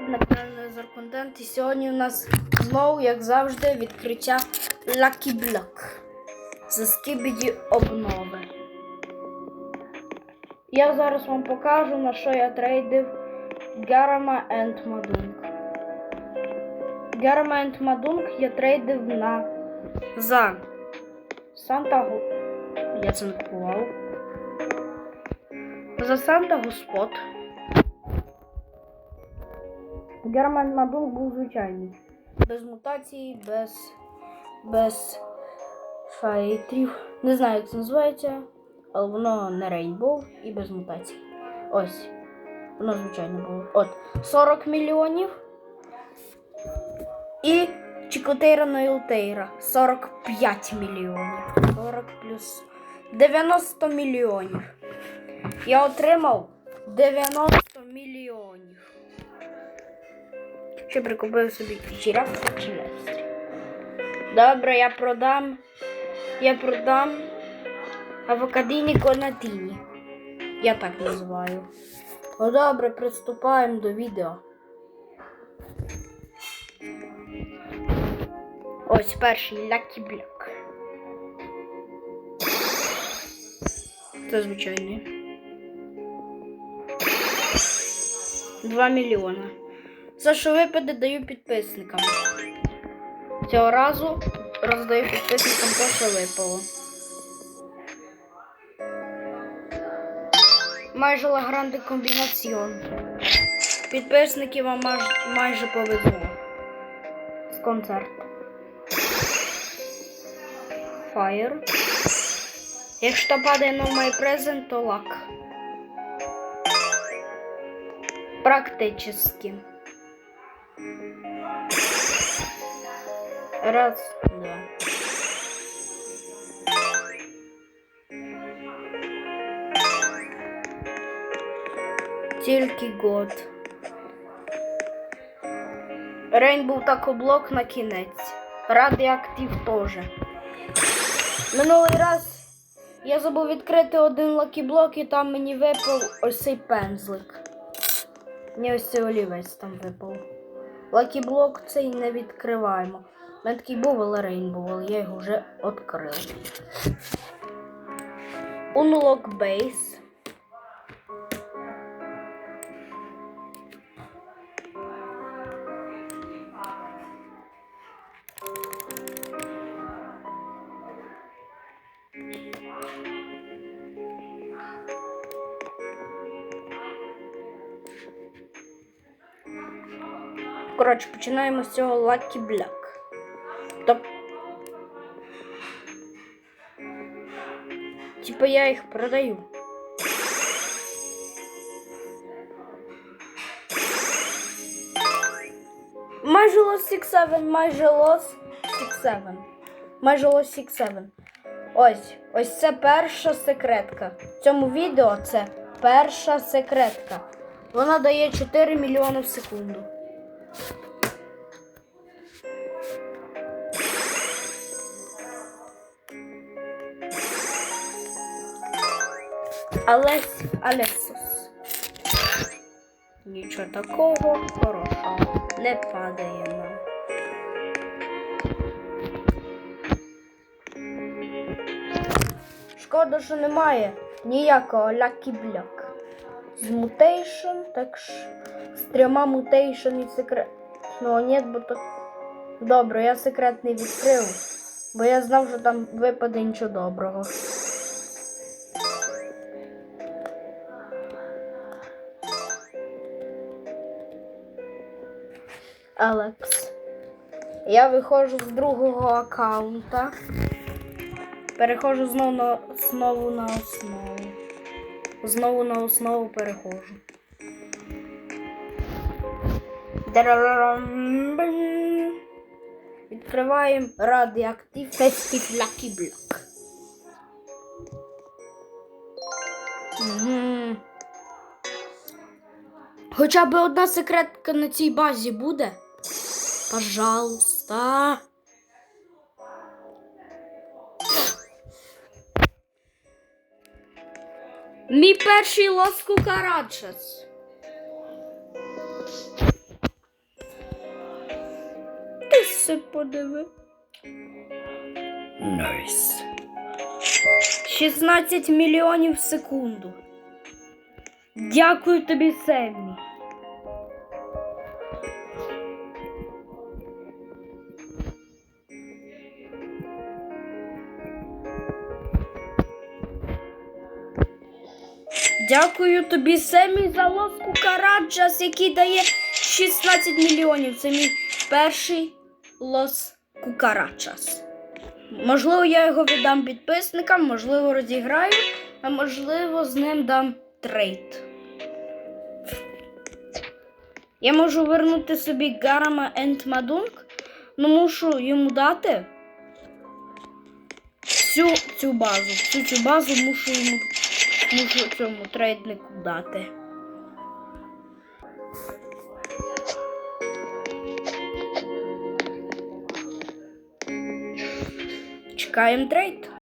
На каналі Назар Контент. І сьогодні у нас знову, як завжди, відкриття Lucky Block за скибіді обнови. Я зараз вам покажу, на що я трейдив Гарама and Мадунг. Гарама and Мадунг я трейдив на за Санта. Я це не купував. За Санта Господ. Герман Мадун був звичайний. Без мутації, без. без файтрів. Не знаю, як це називається, але воно не рейнбоу і без мутацій. Ось. Воно звичайно було. От. 40 мільйонів. І Чікотейра Нойлтейра 45 мільйонів. 40 плюс 90 мільйонів. Я отримав 90 мільйонів. Ще прикупив собі жирафа челюсть. Добре, я продам. Я продам авокадині конатині. Я так називаю. Ну добре, приступаємо до відео. Ось перший Block. Це звичайний. 2 мільйона. За що випаде, даю підписникам. Цього разу роздаю підписникам те, що випало. Майже лагранди комбінаціон. Підписники вам майже повезло. З концерту. Fire. Якщо падає no my present, то лак. Практически. Раз, два. Тільки год. Рейнбоw такоблок на кінець. Радіоактив теж. Минулий раз я забув відкрити один лакіблок і там мені випав ось цей пензлик. Мені ось цей олівець там випав. Лакіблок цей не відкриваємо. У мене такий був, але рейнбоw, але я його вже відкрив. Unlock base. Коротше, починаємо з цього Lucky Block. Топ. Типа я їх продаю. Майже лос 6-7, майже лос 6-7. Майже лос 6-7. Ось, ось це перша секретка. В цьому відео це перша секретка. Вона дає 4 мільйони в секунду. Алесь Алесос. Нічого такого хорошого не падає нам. Шкода, що немає ніякого Block. З мутейшн, так ж з трьома мутейшн і секретного нет, бо то. Добре, я секретний відкрив, бо я знав, що там випаде нічого доброго. Алекс. Я виходжу з другого аккаунта. Переходжу знову на знову на основу. Знову на основу переходжу. Відкриваємо радіоактив Festive Lucky. Угу. Хоча б одна секретка на цій базі буде. Пожалуйста. Мій перший лос кукарачес. Все подиви. Найс. 16 мільйонів в секунду. Дякую тобі, Семмі. Дякую тобі, Семі, за лоску Караджас, який дає 16 мільйонів. Це мій перший лос Кукарачас. Можливо, я його віддам підписникам, можливо, розіграю, а можливо, з ним дам трейд. Я можу вернути собі Гарама Енд Мадунг, але мушу йому дати всю цю базу. Всю цю базу мушу йому мушу цьому трейднику дати. Чекаємо трейд.